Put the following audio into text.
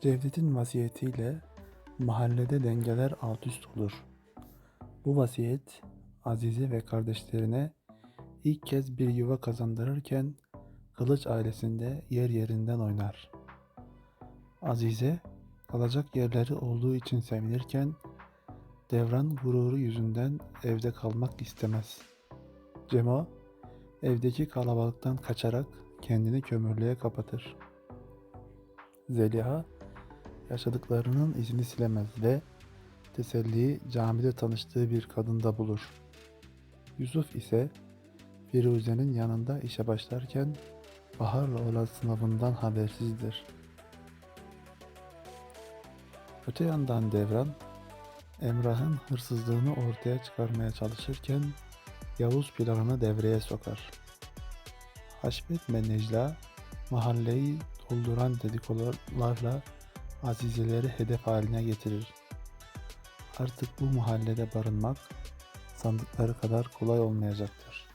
Cevdet'in vasiyetiyle mahallede dengeler alt üst olur. Bu vasiyet Azize ve kardeşlerine ilk kez bir yuva kazandırırken Kılıç ailesinde yer yerinden oynar. Azize kalacak yerleri olduğu için sevinirken Devran gururu yüzünden evde kalmak istemez. Cemo evdeki kalabalıktan kaçarak kendini kömürlüğe kapatır. Zeliha yaşadıklarının izini silemez ve teselliyi camide tanıştığı bir kadında bulur. Yusuf ise Firuze'nin yanında işe başlarken Bahar'la olan sınavından habersizdir. Öte yandan Devran, Emrah'ın hırsızlığını ortaya çıkarmaya çalışırken Yavuz planını devreye sokar. Haşmet ve Necla mahalleyi dolduran dedikodularla azizeleri hedef haline getirir. Artık bu mahallede barınmak sandıkları kadar kolay olmayacaktır.